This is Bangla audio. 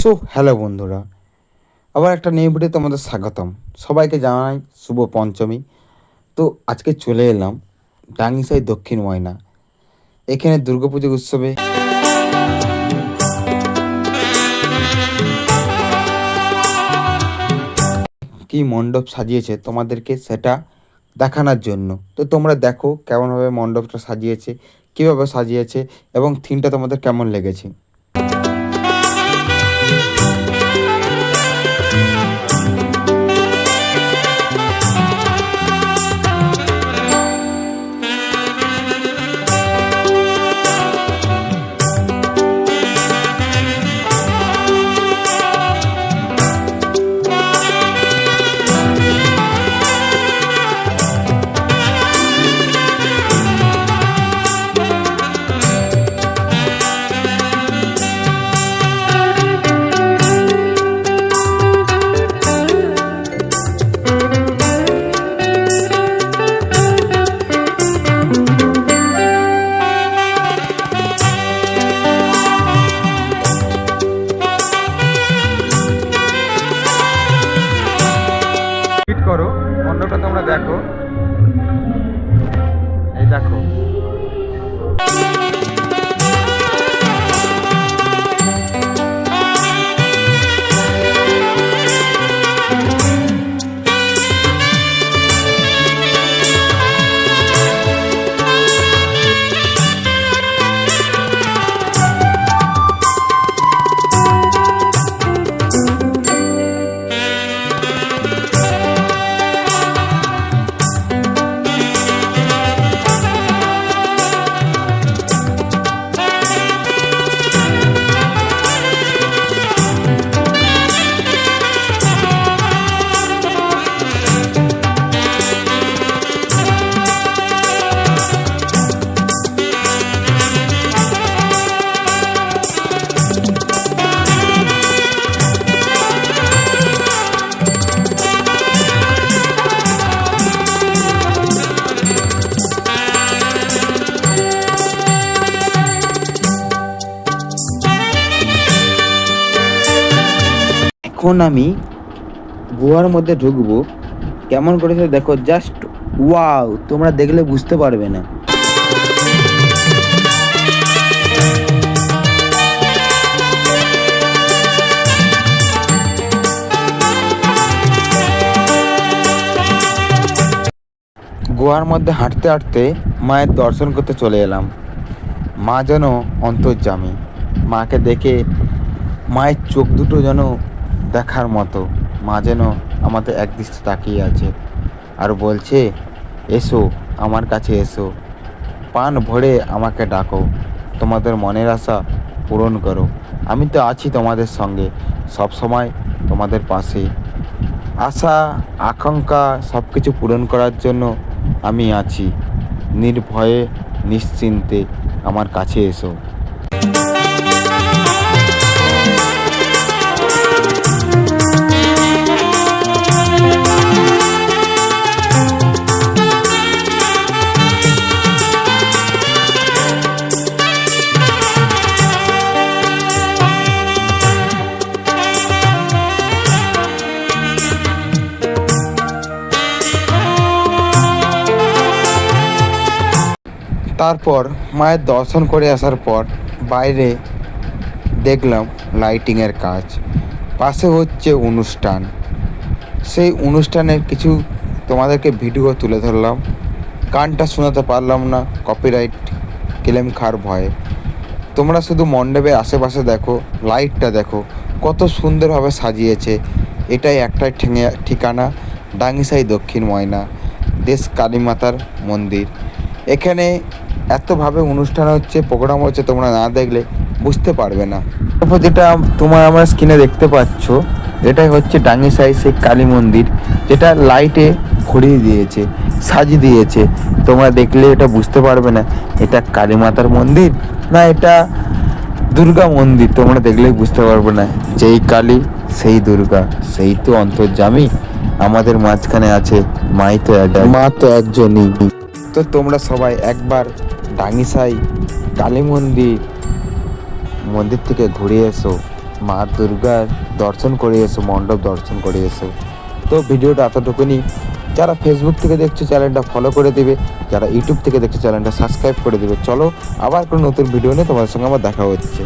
সো, হ্যালো বন্ধুরা, আবার একটা নিউ ভিডিও তোমাদের স্বাগতম। সবাইকে জানাই শুভ পঞ্চমী। তো আজকে চলে এলাম ডাঙ্গিসাই দক্ষিণ ময়না, এখানে দুর্গাপুজো উৎসবে কি মণ্ডপ সাজিয়েছে তোমাদেরকে সেটা দেখানোর জন্য। তো তোমরা দেখো কেমনভাবে মণ্ডপটা সাজিয়েছে, কীভাবে সাজিয়েছে এবং থিমটা তোমাদের কেমন লেগেছে। মণ্ডপটা তোমরা দেখো। এই দেখো। এখন আমি গুহার মধ্যে ঢুকবো। কেমন করেছে দেখো জাস্ট ওয়াও তোমরা দেখলে বুঝতে পারবে না। গুহার মধ্যে হাঁটতে হাঁটতে মায়ের দর্শন করতে চলে এলাম। মা যেন অন্তর্জামী মাকে দেখে মায়ের চোখ দুটো যেন দেখার মতো। মা যেন আমাদের একদৃষ্টে তাকিয়ে আছে আর বলছে, এসো, আমার কাছে এসো। পান ভরে আমাকে ডাকো। তোমাদের মনের আশা পূরণ করো। আমি তো আছি তোমাদের সঙ্গে, সব সময় তোমাদের পাশে। আশা, আকাঙ্ক্ষা সব কিছু পূরণ করার জন্য আমি আছি। নির্ভয়ে, নিশ্চিন্তে আমার কাছে এসো। তারপর মায়ের দর্শন করে আসার পর বাইরে দেখলাম লাইটিংয়ের কাজ। পাশে হচ্ছে অনুষ্ঠান। সেই অনুষ্ঠানের কিছু তোমাদেরকে ভিডিও তুলে ধরলাম। গানটা শোনাতে পারলাম না কপিরাইট ক্লেম খার ভয়ে। তোমরা শুধু মণ্ডপের আশেপাশে দেখো লাইটটা দেখো, কত সুন্দরভাবে সাজিয়েছে। এটাই একটাই ঠেঙে, ঠিকানা, ডাঙ্গিসাই দক্ষিণ ময়না, দেশ কালীমাতার মন্দির। এখানে এতভাবে অনুষ্ঠান হচ্ছে প্রোগ্রাম হচ্ছে তোমরা না দেখলে বুঝতে পারবে না। তারপর যেটা তোমার আমার স্ক্রিনে দেখতে পাচ্ছ এটাই হচ্ছে ডাঙ্গিসাই সেই কালী মন্দির যেটা লাইটে ভরিয়ে দিয়েছে সাজিয়ে দিয়েছে। তোমরা দেখলে এটা বুঝতে পারবে না এটা কালী মাতার মন্দির না এটা দুর্গা মন্দির? তোমরা দেখলেই বুঝতে পারবে না যেই কালী সেই দুর্গা সেই তো অন্তর্জামী আমাদের মাঝখানে আছে মাই তো এক মা তো একজনই। তো তোমরা সবাই একবার ডাঙ্গিসাই কালী মন্দির মন্দির থেকে ঘুরে এসো। মা দুর্গার দর্শন করে এসো, মণ্ডপ দর্শন করে এসো। তো ভিডিওটা এতটুকুনি। যারা ফেসবুক থেকে দেখছ চ্যানেলটা ফলো করে দেবে। যারা ইউটিউব থেকে দেখছ চ্যানেলটা সাবস্ক্রাইব করে দেবে। চলো, আবার কোনো নতুন ভিডিও নিয়ে তোমাদের সঙ্গে আমার দেখা হচ্ছে।